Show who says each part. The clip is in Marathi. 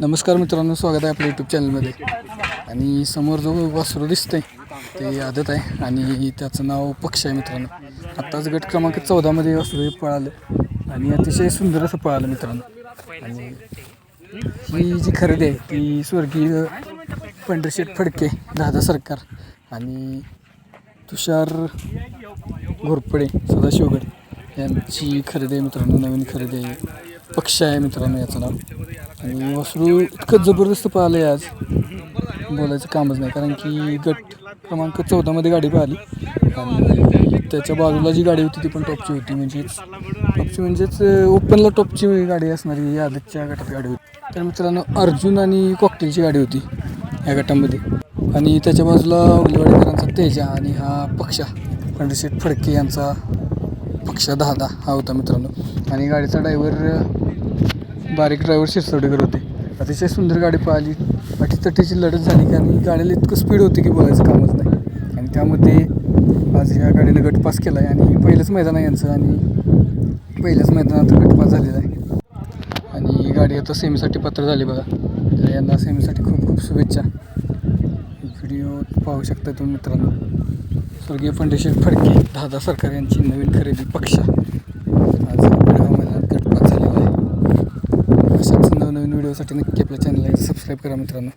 Speaker 1: नमस्कार मित्रांनो स्वागत आहे आपल्या यूट्यूब चॅनलमध्ये आणि समोर जो वासरू दिसतंय ते आदत आहे आणि त्याचं नाव पक्ष आहे मित्रांनो. आत्ताच गट क्रमांक चौदामध्ये वासरू हे पळालं आणि अतिशय सुंदर असं पळालं मित्रांनो. आणि ही जी खरेदी आहे ती स्वर्गीय पंढरशेठ फडके दादा सरकार आणि तुषार घोरपडे सदाशिवगड यांची खरेदी आहे मित्रांनो नवीन खरेदी आहे. पक्ष आहे मित्रांनो याचं नाव. आणि वासरू इतकं जबरदस्त पाहिलं आहे आज. बोलायचं कामच नाही कारण की गट क्रमांक चौदामध्ये गाडी पाहिली. आणि त्याच्या बाजूला जी गाडी होती ती पण टॉपची होती म्हणजेच टॉपची म्हणजेच ओपनला टॉपची गाडी असणारी ही आदतच्या गटात गाडी होती. तर मित्रांनो अर्जुन आणि कॉकटेलची गाडी होती या गटामध्ये. आणि त्याच्या बाजूला उल्लेवाडीकरांचा तेजा आणि हा पक्षा पंडितशेठ फडके यांचा पक्षा दहा दहा हा होता मित्रांनो. आणि गाडीचा ड्रायव्हर बारीक ड्रायव्हर शिरसवडेकर होते. अतिशय सुंदर गाडी पाहिली अटीतटीची लढत झाली की आणि गाडीला इतकं स्पीड होती की बोलायचं कामच नाही. आणि त्यामध्ये आज ह्या गाडीनं गटपास केला आहे आणि पहिलंच मैदान आहे यांचं आणि पहिल्याच मैदानात गटपास झालेला आहे. आणि ही गाडी आता सेमीसाठी पात्र झाली बघा. तर यांना सेमीसाठी खूप खूप शुभेच्छा. व्हिडिओ पाहू शकता तुम्ही मित्रांनो. स्वर्गीय पंडितशेठ फडके दादा सरकार यांची नवीन खरेदी पक्षा. नवनवीन व्हिडिओसाठी नक्की आपल्या चॅनलला सबस्क्राईब करा मित्रांनो